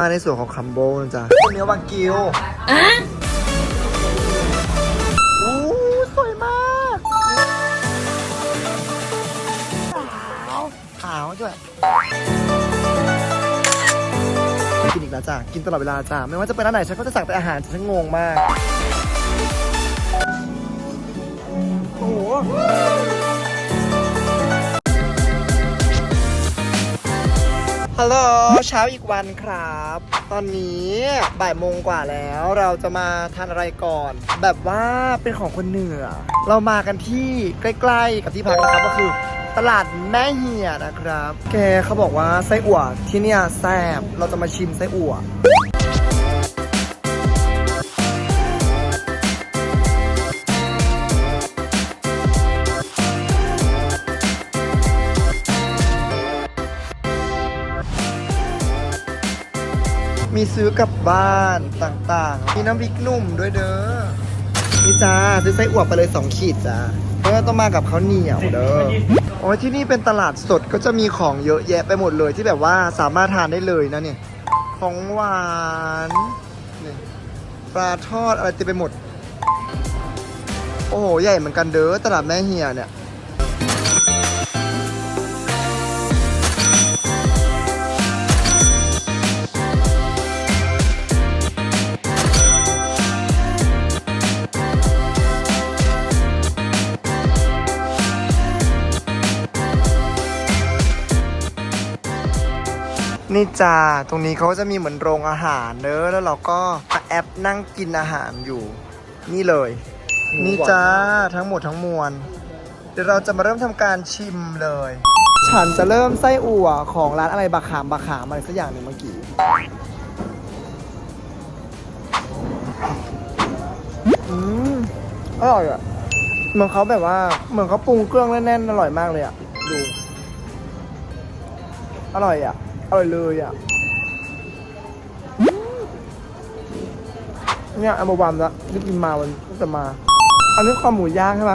มาในส่วนของคัมโบนะจ๊ะเนื้อวากิวโอ้สวยมากขาวขาวด้วยกินอีกแล้วจ้ะ กินตลอดเวลาจ้ะ ไม่ว่าจะเป็นร้านไหนฉันก็จะสั่งแต่อาหารฉันงงมาก โอ้ ฮัลโหลเช้าอีกวันครับ ตอนนี้บ่ายโมงกว่าแล้วเราจะมาทานอะไรก่อน แบบว่าเป็นของคนเหนือ เรามากันที่ใกล้ ๆ กับที่พักนะครับก็คือตลาดแม่เหี่ยนะครับ แกเขาบอกว่าไส้อั่วที่เนี่ยแซ่บเราจะมาชิมไส้อั่ว มีซื้อกลับบ้านต่างๆ มีน้ำพริกหนุ่มด้วยเด้อ นี่จ้าซื้อไส้อั่วไปเลย 2 ขีดจ้าแล้วต้องมากับข้าวเหนียวเด้อโอ้ยที่นี่เป็นตลาดสดก็จะมีของเยอะแยะไปหมดเลยที่แบบว่าสามารถทานได้เลยนะเนี่ย ของหวานนี่ปลาทอดอะไรเต็มไปหมด โอ้โหใหญ่เหมือนกันเด้อตลาดแม่เฮียเนี่ย นี่จ้า ตรงนี้เขาจะมีเหมือนโรงอาหารเนอะแล้วเราก็มาแอปนั่งกินอาหารอยู่ นี่เลย นี่จ้า ทั้งหมดทั้งมวล เดี๋ยวเราจะมาเริ่มทำการชิมเลย ฉันจะเริ่มไส้อั่วของร้านอะไรบะขามบะขามอะไรสักอย่างหนึ่งเมื่อกี้ อืม อร่อยอะ เหมือนเขาแบบว่า เหมือนเขาปรุงเครื่องแน่นๆ อร่อยมากเลยอะ ดู อร่อยอะ อร่อยเลยอะอืมเนี่ยเอามาวันละที่กินมาวันตั้งแต่มา อันนี้คอหมูย่างใช่ไหม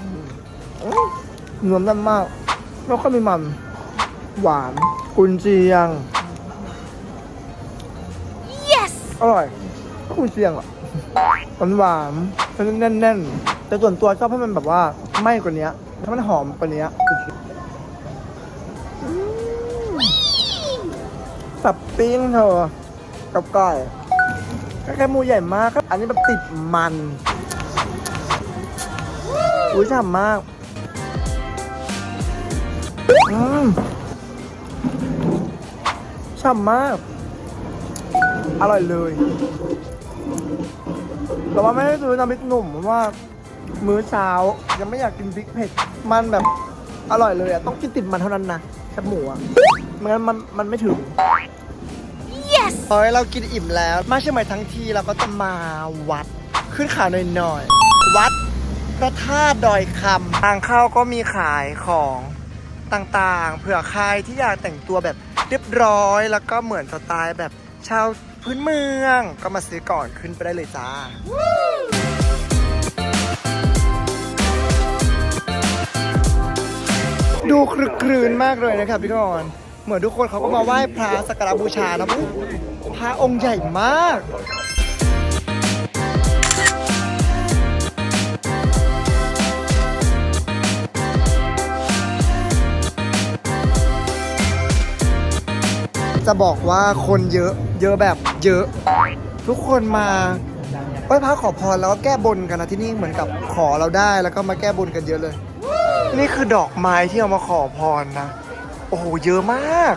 อืมอืมเนื้อแน่นมาก แล้วก็มีมัน หวานกุนเชียง Yes! อร่อยก็กุนเชียงอะหวานหวานๆแน่นๆแต่ส่วนตัวชอบให้มันแบบว่าไหม้กว่านี้ให้มันหอมกว่านี้อืม สับปิ้งเธอกับไก่แค่หมูใหญ่มากครับ อันนี้แบบติดมันอุ้ยฉ่ำมาก อืมฉ่ำมาก อร่อยเลย แต่ว่าไม่ได้ซื้อน้ำพริกหนุ่มเพราะว่า มื้อเช้ายังไม่อยากกินพริกเผ็ด มันแบบอร่อยเลยอะต้องกินติดมันเท่านั้นนะ บหมูอะไม่งั้นมันมันไม่ถึง Yes! พอเรากินอิ่มแล้ว มาเชียงใหม่ทั้งทีเราก็จะมาวัด ขึ้นขาหน่อยๆ วัดพระธาตุดอยคำทางเข้าก็มีขายของต่างๆ เผื่อใครที่อยากแต่งตัวแบบเรียบร้อย แล้วก็เหมือนสไตล์แบบชาวพื้นเมือง ก็มาซื้อก่อนขึ้นไปได้เลยจ้า ดูคลึกครื้นมากเลยนะครับพี่กรณ์เหมือนทุกคนเขาก็มาไหว้พระสักการะบูชานะปุ๊บพระองค์ใหญ่มากจะบอกว่าคนเยอะเยอะแบบเยอะ ทุกคนมาไหว้พระขอพรแล้วก็แก้บนกันนะที่นี่เหมือนกับขอเราได้แล้วก็มาแก้บนกันเยอะเลย นี่คือดอกไม้ที่เอามาขอพรนะ โอ้โห เยอะมาก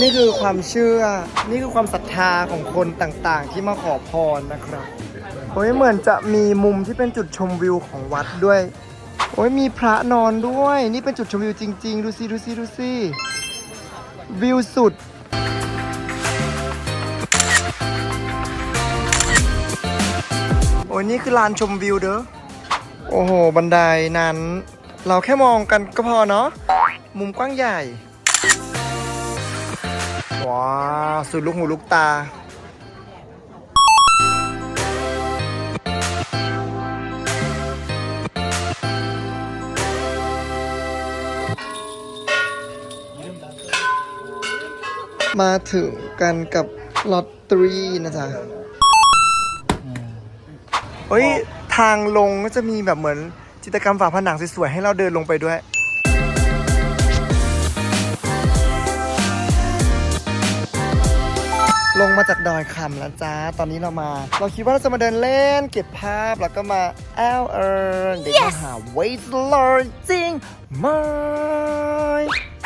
นี่คือความเชื่อ นี่คือความศรัทธาของคนต่างๆ ที่มาขอพรนะครับโอ้ยเหมือนจะมีมุมที่เป็นจุดชมวิวของวัดด้วย โอ้ยมีพระนอนด้วย นี่เป็นจุดชมวิวจริง ๆ ดูสิดูสิดูสิวิวสุดโอ้ยนี่คือลานชมวิวเด้อ โอ้โห บันไดนั้น เราแค่มองกันก็พอเนาะ มุมกว้างใหญ่ ว้าว สุดลูกหูลูกตา มาถึงกันกับลอตเตอรี่นะจ๊ะเฮ้ย ทางลงก็จะมีแบบเหมือน จิตรกรรมฝาผนังสวยๆให้เราเดินลงไปด้วย ลงมาจากดอยคำแล้วจ้า ตอนนี้เรามา เราคิดว่าเราจะมาเดินเล่น เก็บภาพแล้วก็มาแอลเอิร์นเด็กมาหาเวทลอร์จริงไหม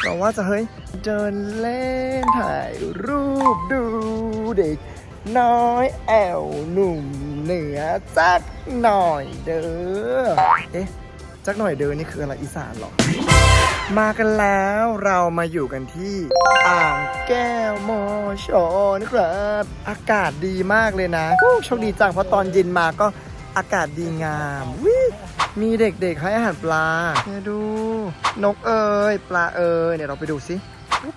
เราว่าจะเฮ้ยเดินเล่นถ่ายรูปดูเด็กน้อยแอลหนุ่ม เหนือจักหน่อยเด้อ เอ๊ะ จักหน่อยเด้อนี่คืออะไรอีสานหรอ มากันแล้วเรามาอยู่กันที่อ่างแก้วมอชอนะครับ อากาศดีมากเลยนะโชคดีจังเพราะตอนเย็นมาก็อากาศดีงามวิมีเด็กๆให้อาหารปลาเนี่ยดู นกเอ่ยปลาเอ่ยเนี่ยเราไปดูสิ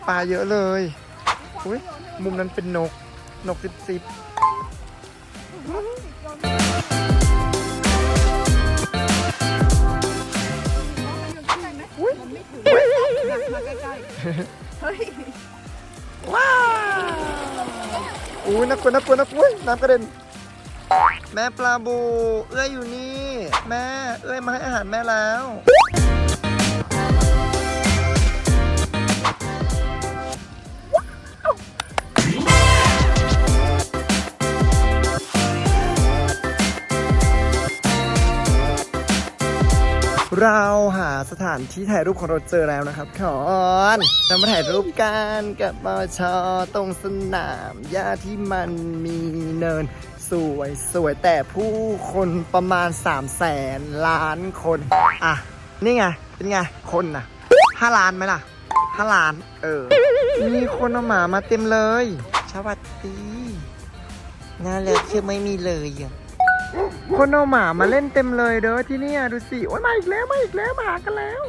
ปลาเยอะเลย อุ้ยมุมนั้นเป็นนก นกซิบซิบ ว้าวอู้น่ากลัวน่ากลัวน่ากลัวอุ๊ยน้ำกระเด็น แม่ปลาบู เอื้อยอยู่นี่ แม่ เอื้อยมาให้อาหารแม่แล้ว เราหาสถานที่ถ่ายรูปของเราเจอแล้วนะครับขอนเรามาถ่ายรูปกันกับมอชอตรงสนามหญ้าที่มันมีเนิน สวยสวยแต่ผู้คนประมาณ3 0 0แสนล้านคน อะ นี่ไง เป็นไง คนน่ะห้าล้านไหมล่ะห้าล้าน เออ มีคนเอาหมามาเต็มเลยสวัสดีน่ารักคือไม่มีเลยอะ คนเอาหมามาเล่นเต็มเลยเด้อที่นี่ดูสิ โอ้ยมาอีกแล้วมาอีกแล้วมากันแล้ว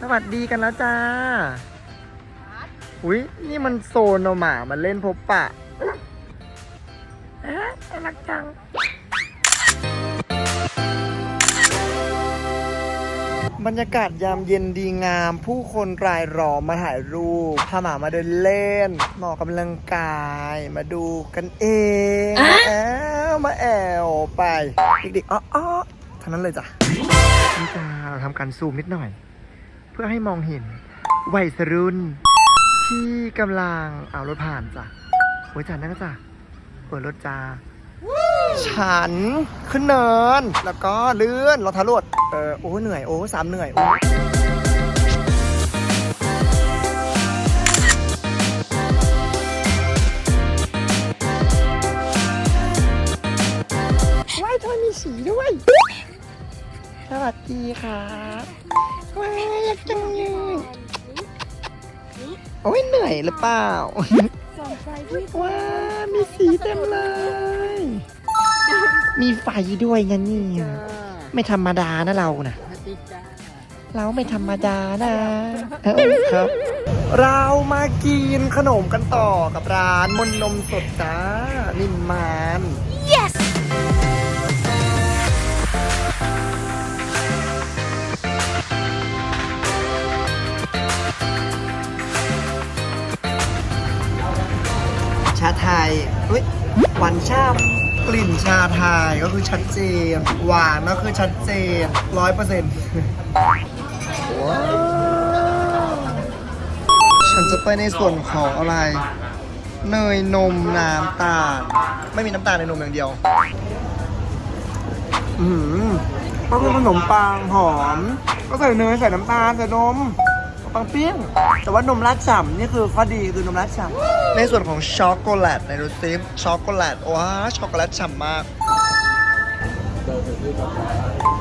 สวัสดีกันแล้วจ้า อุ้ยนี่มันโซนเอาหมามาเล่นพบปะอ๊ะน่ารักจัง บรรยากาศยามเย็นดีงาม ผู้คนรายล้อมมาถ่ายรูปพาหมามาเดินเล่นมาออกกำลังกายมาดูกันเองมาแอลมาแอลไปเด็กๆอ้อๆทั้งนั้นเลยจ้ะนี่จ้าเราทำการซูมนิดหน่อย เพื่อให้มองเห็นวัยรุ่น ที่กำลังเอารถผ่านจ้ะโอ้ยจ้านั่นก็จ้ะเปิดรถจ้า ฉันขึ้นเนิน แล้วก็เลื่อนรองเท้ารวดเออโอ้เหนื่อยโอ้สามเหนื่อยโอ้ว้ายทำไมมีสีด้วย สวัสดีครับว้ายอยากจังเลยโอ้ยเหนื่อยหรือเปล่าว้ามีสีเต็มเลย มีไฟด้วยงั้นนี่ยไม่ธรรมดานะเรานะเราไม่ธรรมดานะเออครับ เรามากินขนมกันต่อกับร้านมนนมสดจ้านิมมาน Yes! ชาไทยเฮ้ยหวานช่ำ กลิ่นชาไทยก็คือชัดเจน หวานก็คือชัดเจนร้อยเปอร์เซ็นต์ฉันจะไปในส่วนของอะไร เนยนมน้ำตาล ไม่มีน้ำตาลในนมอย่างเดียว อืมก็คือขนมปังหอม ก็ใส่เนยใส่น้ำตาลใส่นม ปังเปี้ยงแต่ว่านมราดฉ่ำนี่คือข้อดีคือนมราดฉ่ำในส่วนของช็อกโกแลตในดูซิช็อกโกแลตว้าช็อกโกแลตฉ่ำมาก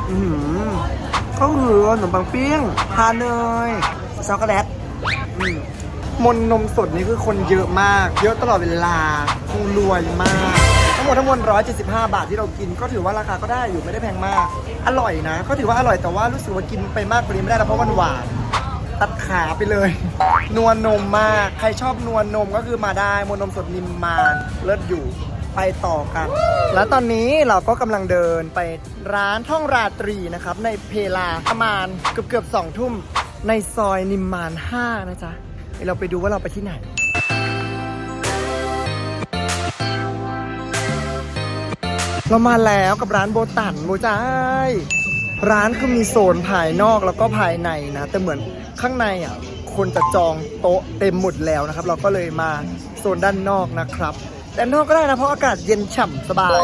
อืมก็คือขนมปังเปี้ยงทานเนยช็อกโกแลตมนนมสดนี่คือคนเยอะมาก เยอะตลอดเวลาคงรวยมาก ทั้งหมดทั้งมวล175 บาทที่เรากิน ก็ถือว่าราคาก็ได้อยู่ไม่ได้แพงมาก อร่อยนะ ก็ถือว่าอร่อยแต่ว่ารู้สึกว่ากินไปมากกว่านี้ไม่ได้แล้วเพราะมันหวาน ตัดขาไปเลย นวลนมมาก ใครชอบนวลนมก็คือมาได้มลนมสดนิมมานเลิศอยู่ไปต่อกัน แล้วตอนนี้เราก็กำลังเดินไปร้านท่องราตรีนะครับ ในเพลาประมาณเกือบเกือบสองทุ่มในซอยนิมมาน5นะจ๊ะเราไปดูว่าเราไปที่ไหนเรามาแล้วกับร้านโบตันโบจายร้านคือมีโซนภายนอกแล้วก็ภายในนะ แต่เหมือน ข้างในอะคนจะจองโต๊ะเต็มหมดแล้วนะครับ เราก็เลยมาโซนด้านนอกนะครับ แต่นอกก็ได้นะเพราะอากาศเย็นฉ่ำสบาย